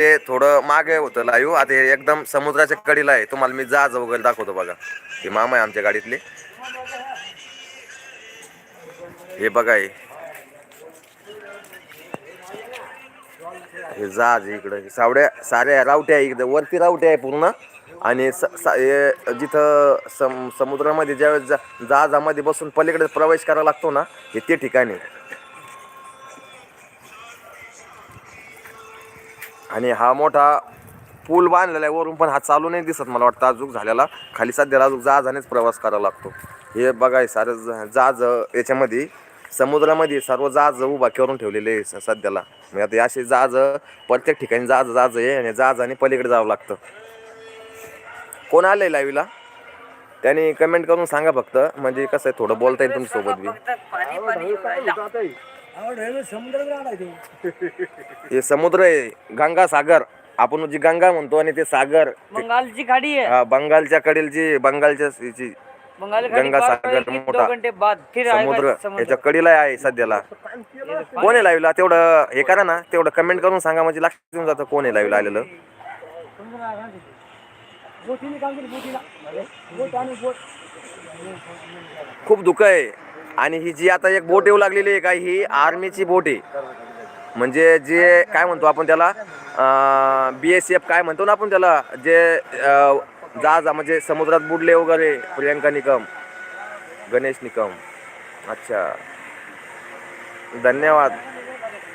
ते थोडं मागे होतं लाईव्ह आता हे एकदम समुद्राच्या कडीला आहे. तुम्हाला मी जहाज वगैरे दाखवतो बघा. हे मामा आहे आमच्या गाडीतले. हे बघा हे. हे जहाज इकडं. सावड्या साऱ्या रावट्या आहे इकडं. वरती रावट्या आहे पूर्ण. आणि स सा- हे जिथं सम समुद्रामध्ये ज्यावेळेस जा जहाजामध्ये बसून पलीकडे प्रवेश करावा लागतो ना हे ते ठिकाणी आणि हा मोठा पूल बांधलेला आहे. वरून पण हा चालू नाही दिसत मला वाटतं. अजूक झालेला. खाली सध्याला अजून जहाजानेच प्रवास करावा लागतो. हे बघाय सारं जहाज याच्यामध्ये समुद्रामध्ये सर्व जहाज उभा करून ठेवलेले आहे सध्याला. म्हणजे आता असे जहाज प्रत्येक ठिकाणी जहाज जहाज आहे आणि जहाजाने पलीकडे जावं लागतं. कोण आलंय लाईव्हला त्याने कमेंट करून सांगा फक्त. म्हणजे कसं आहे थोडं बोलता येईल तुमच्यासोबत बी. हे समुद्र आहे गंगा सागर. आपण जी गंगा म्हणतो आणि ते सागर बंगालची खाड़ी है हा, बंगालच्या कडील जी बंगालच्या बंगाल खाड़ी गंगा पार सागर मोठा दो घंटे बाद फिर समुद्र आएगा समुद्र. याच्या कडीला आहे सध्याला. कोण आहे लाईव्हला? तेवढं हे करा ना तेवढं कमेंट करून सांगा म्हणजे लक्षात येऊन जातं कोण आहे लाईव्हला आलेलं. खूप दुःख आहे. आणि ही जी आता एक बोट येऊ लागलेली आहे का ही आर्मीची बोट आहे. म्हणजे जे काय म्हणतो आपण त्याला बी एस एफ काय म्हणतो ना आपण त्याला जे जा जा म्हणजे समुद्रात बुडले वगैरे प्रियंका निकम गणेश निकम. अच्छा. धन्यवाद.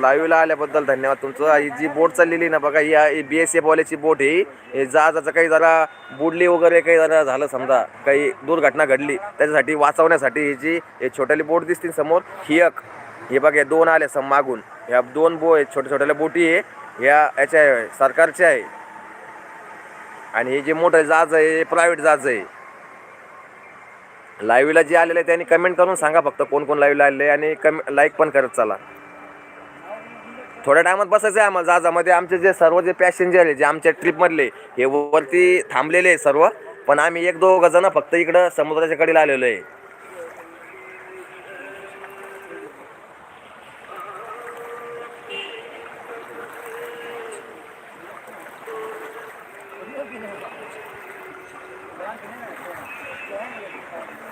लाईव्हला आल्याबद्दल धन्यवाद तुमचं. ही जी बोट चाललेली ना बघा या बी एस एफ वाल्याची बोट आहे हे. जहाजाचं काही जरा बुडली वगैरे काही जरा झालं समजा काही दुर्घटना घडली त्याच्यासाठी वाचवण्यासाठी ही जी छोट्याली बोट दिसतील समोर ही एक. हे बघा दोन आल्या सम मागून. ह्या दोन बो छोट्या छोट्याल्या बोटी आहे. ह्या याच्या सरकारच्या आहे. आणि हे जे मोठं जहाज आहे हे प्रायव्हेट जहाज आहे. लाईव्हला जे आलेलं आहे त्यांनी कमेंट करून सांगा फक्त कोण कोण लाईव्हला आलेले आणि कम लाईक पण करत चला. थोड्या टायमात बसायचं आहे आम्हाला. जहाजामध्ये आमचे जे सर्व जे पॅसेंजर आहे जे आमच्या ट्रिपमधले हे वरती थांबलेले आहे सर्व. पण आम्ही एक दोघं जण फक्त इकडं समुद्राच्या कडेला आलेलो आहे.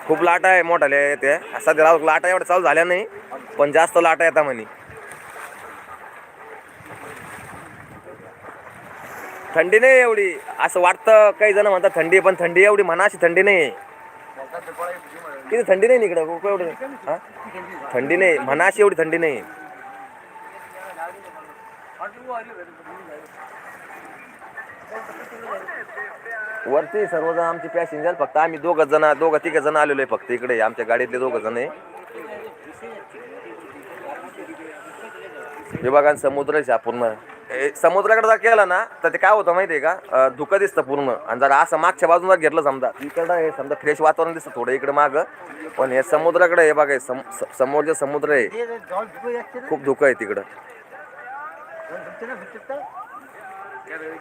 खूप लाटा आहे मोठाले ते. सध्या लाटा एवढ्या चालू झाल्या नाही पण जास्त लाटा येतात म्हणे. थंडी नाही एवढी. असं वाटतं काही जण म्हणतात थंडी पण थंडी एवढी म्हणा अशी थंडी नाही. किती थंडी नाही इकडं? कोकण एवढी? हा? थंडी नाही. म्हणा अशी एवढी थंडी नाही. वरती सर्वजण आमचे पॅसेंजर फक्त आम्ही दोघं जण दोघं तिघ जण आलेलो आहे फक्त इकडे. आमच्या गाडीतले दोघं जण आहे. विभागान बघा समुद्र आहे हा पूर्ण. समुद्राकडे जर केला ना तर ते काय होतं माहिती आहे का धुकं दिसतं पूर्ण. आणि जर असं मागच्या बाजूला घेतलं समजा. इकडं हे समजा फ्रेश वातावरण दिसतं थोडं इकडे मागं. पण हे समुद्राकडे हे बघा सम समोर जे समुद्र आहे खूप धुकं आहे तिकडं.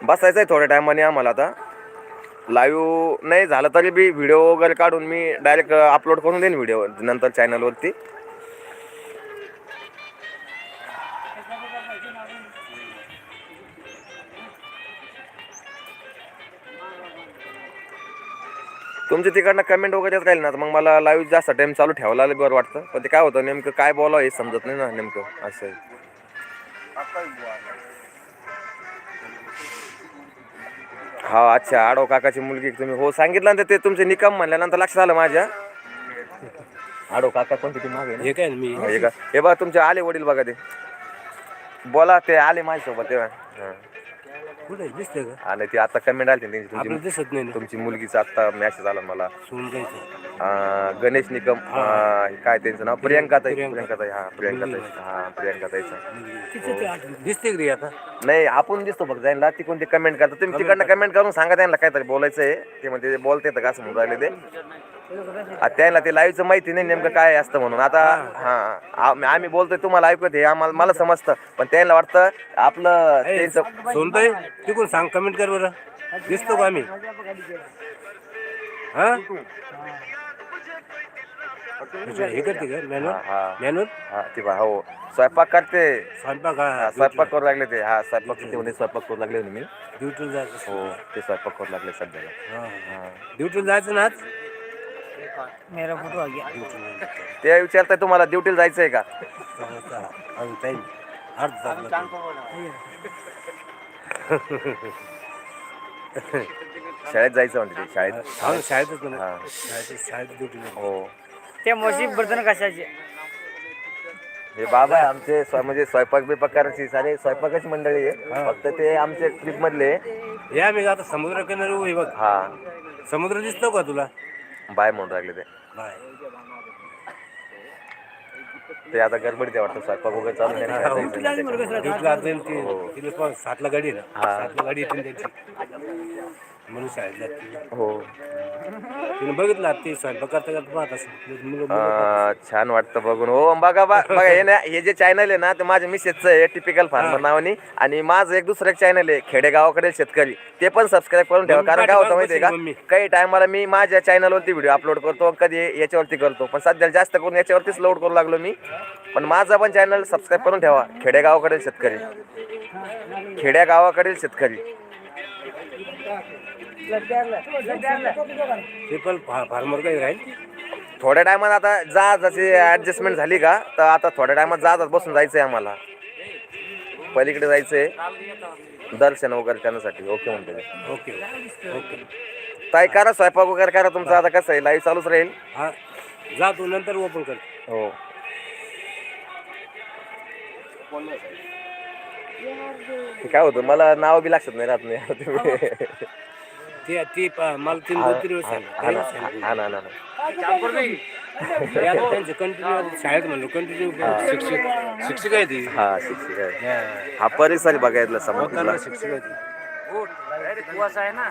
बसायचं आहे थोड्या टायमाने आम्हाला आता. लाईव्ह नाही झालं तरी बी व्हिडिओ वगैरे काढून मी डायरेक्ट अपलोड करून देईन व्हिडिओ नंतर चॅनलवरती तुमच्या तिकडनं कमेंट वगैरे येत राहील ना तर मग मला लाईव्ह जास्त टाइम चालू ठेवायला बरं वाटतं. पण ते काय होतं नेमकं काय बोलावं हे समजत नाही ना नेमकं असं आहे. हा अच्छा आडव काकाची मुलगी तुम्ही. हो सांगितलं ना ते तुमचे निकम म्हणल्यानंतर लक्षात आलं माझ्या. आडव काका कोणती ती मागे हे काय मी? हे का? हे बघा तुमचे आले वडील बघा ते. बोला ते आले माझ्यासोबत तेव्हा. हा. कुठे दिसतंय का? आले ते आता कमेंट आली त्यांची तुमची दिसत नाही ना. तुमची मुलगीचा आता मॅसेज आला मला. सोडून जायचं अं, गणेश निकम अं, काय त्यांचं नाव? प्रियंका ताई प्रियंका. ताई हा प्रियंका ताई. हा प्रियंका ताईचा. दिसते का ती आता? नाही आपण दिसतो फक्त जायला ती कोणती कमेंट करतात? तुम्ही तिकडनं कमेंट करून सांगा त्यांना. काहीतरी बोलायचं आहे ते म्हणते ते बोलते का? असं म्हणून राहिले ते. आता त्यांना ते लाईव्हचं माहिती नाही नेमकं काय असतं म्हणून. आता हा. आम- आम्ही बोलतोय तुम्हाला ऐकत हे आम्हाला मला समजतं. पण त्यांना वाटतं आपलं त्यांचं सोनताई तिकून सांग कमेंट कर बरं. दिसतो का आम्ही? हा? अच्छा, हे करते का हा मॅन्युअल हा. मॅन्युअल हा ती हो. स्वयंपाक करते. स्वयंपाक हा, हा स्वयंपाक करू लागले ते. हा स्वयंपाक स्वयंपाक करू लागले म्हणे मी. ड्युटीला जायचं. हो ते स्वयंपाक करू लागले सध्याला. हा. हा. ड्युटीला जायचं ना आज? मेरा फोटो आ गया। ते विचारताय तुम्हाला ड्युटीला जायचं आहे का. शाळेत जायचं म्हणते ते शाळेत? हा शाळेतच हा. शाळेत हो. ते म्हशी बर्तन कशाचे? हे बाबा आहे आमचे स्व- म्हणजे स्वयंपाक बिपाक करायची सारे स्वयंपाकाची मंडळी आहे. फक्त ते आमचे ट्रिप मधले. या मी आता समुद्र किनारी उभी बघ. हा. समुद्र दिसतो का तुला? बाय म्हणून लागले ते ते आता गडबडीत आहे वाटतं स्वयंपाक वगैरे चालू. ड्युटीला जाईल ती तिला पण सातला गाडी आहे ना. सातला गाडी येते ना त्यांची म्हणून शाळेत जाते. हो. तिने बघितलं आता ते स्वयंपाक करता करता पाहत मुलं अं, छान वाटतं बघून. हो बघा बा बघा हे ना हे जे चॅनल आहे ना ते माझ्या मिसेसचं आहे टिपिकल फार्मर नावाने. आणि माझं एक दुसरं एक चॅनल आहे खेडेगावाकडील शेतकरी. ते पण सबस्क्राईब करून ठेवा. कारण काय होतं माहितीये का मम्मी. काही टायमाला मी माझ्या चॅनलवरती व्हिडिओ अपलोड करतो कधी याच्यावरती करतो. पण सध्या जास्त करून याच्यावरतीच लोड करू लागलो मी. पण माझा पण चॅनल सबस्क्राईब करून ठेवा खेडेगावाकडील शेतकरी. खेड्या गावाकडील शेतकरी. ते पण फार्मर काही राहील थोड्या टायमात आता जहाजाची ऍडजस्टमेंट झाली का तर आता थोड्या टायमात जहाजात बसून जायचंय आम्हाला. पलीकडे जायचंय. दर्शन वगैरे करण्यासाठी. ओके म्हणते. ओके ओके ताई करा स्वयंपाक वगैरे करा तुमचं. आता कसं आहे? लाईव्ह चालूच राहील. हा. जा तू नंतर ओपन कर. हो. काय होतं? मला नाव बी लक्षात नाही राहत नाही. ते ती प- मला तीन दोन तीन वेळेस सांगितलं. हा ना. हा ना त्यांचे कंटिन्यू शाळेत म्हणलो कंटिन्यू शिक्षक शिक्षक आहे ती हा शिक्षक आहे हा. हा परिसर बघायतला समुद्राला मोठा शिक्षक आहे ती आहे ना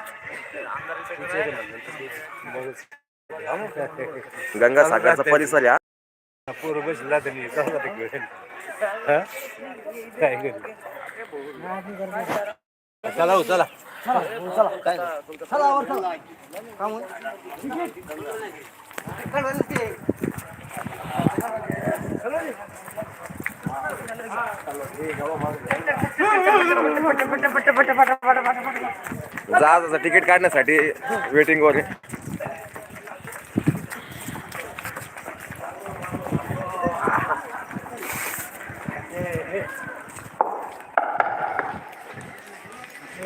गंगासागरचा परिसर आहे हा. पोरं बसला त्यांनी ते. हा? काय? चला हो चला जहाजाचं तिकीट काढण्यासाठी वेटिंग वर